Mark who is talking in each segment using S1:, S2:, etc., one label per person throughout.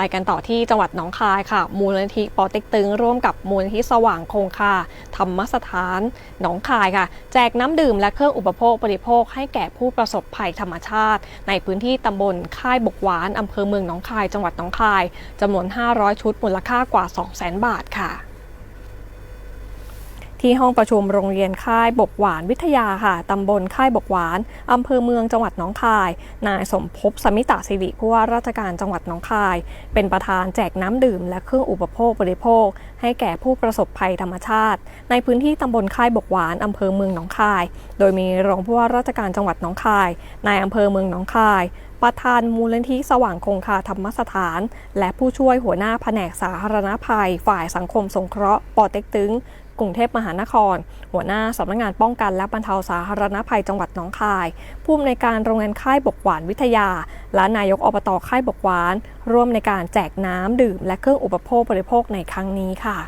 S1: ไปกันต่อที่จังหวัดหนองคายค่ะ มูลนิธิปอเต็กตึง ร่วมกับมูลนิธิสว่างคงคาธรรมสถานหนองคายค่ะ แจกน้ำดื่มและเครื่องอุปโภคบริโภคให้แก่ผู้ประสบภัยธรรมชาติ ในพื้นที่ตำบลค่ายบกหวานอำเภอเมืองหนองคาย จังหวัดหนองคายจำนวน 500 ชุดมูลค่ากว่า 200,000 บาทค่ะ ที่ห้องประชุมโรงเรียนค่ายบกหวานวิทยาค่ะ ตำบลค่ายบกหวาน อำเภอเมืองจังหวัดหนองคาย นายสมภพสมิตาสิริผู้ว่าราชการจังหวัดหนองคาย เป็นประธานแจกน้ำดื่ม และเครื่องอุปโภคบริโภค ให้แก่ผู้ประสบภัยธรรมชาติ ในพื้นที่ตำบลค่ายบกหวาน อำเภอเมืองหนองคาย โดยมีรองผู้ว่าราชการจังหวัดหนองคาย นายอำเภอเมืองหนองคายประธานมูลนิธิสว่างคงคาธรรมสถาน และผู้ช่วยหัวหน้าแผนกสาธารณภัย ฝ่ายสังคมสงเคราะห์ปอเต็กตึง กรุงเทพมหานคร หัวหน้าสำนักงานป้องกันและบรรเทาสาธารณภัยจังหวัดหนองคาย ผู้อำนวยการโรงเรียนค่ายบกหวานวิทยา และนายกอบตค่ายบกหวาน ร่วมในการแจกน้ำดื่ม และเครื่องอุปโภคบริโภคในครั้งนี้ค่ะ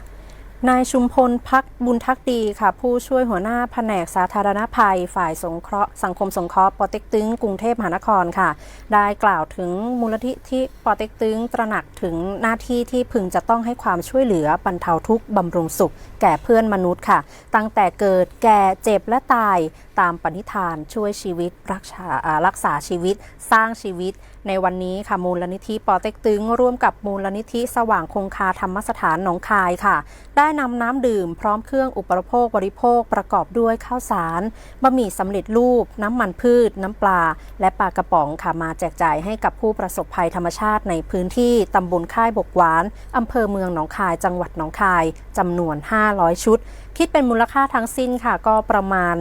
S2: นายชุมพลพักบุญทักดีค่ะ ผู้ช่วยหัวหน้าแผนกสาธารณภัย ฝ่ายสงเคราะห์สังคมสงเคราะห์ปอเต็กตึงกรุงเทพมหานครค่ะ ได้กล่าวถึงมูลนิธิปอเต็กตึงตระหนักถึงหน้าที่ที่พึงจะต้องให้ความช่วยเหลือบรรเทาทุกข์บำรุงสุข แก่เพื่อนมนุษย์ค่ะ ตั้งแต่เกิดแก่เจ็บและตายตามปณิธานช่วยชีวิตรักษาอ่ารักษาชีวิต สร้างชีวิต ในวันนี้ค่ะมูลนิธิปอเต็กตึงร่วมกับมูลนิธิสว่างคงคาธรรมสถานหนองคายค่ะ ได้นำน้ำดื่มพร้อมเครื่องอุปโภคบริโภคประกอบด้วยข้าวสารบะหมี่สำเร็จรูป น้ำมันพืช น้ำปลา และปลากระป๋องค่ะมาแจกจ่ายให้กับผู้ประสบภัยธรรมชาติในพื้นที่ตำบลค่ายบกหวานอำเภอเมืองหนองคายจังหวัดหนองคายจำนวน 500 ชุด คิดเป็นมูลค่าทั้งสิ้นค่ะก็ประมาณ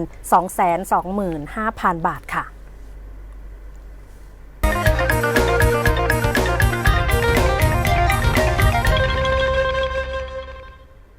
S2: 225,000 บาทค่ะ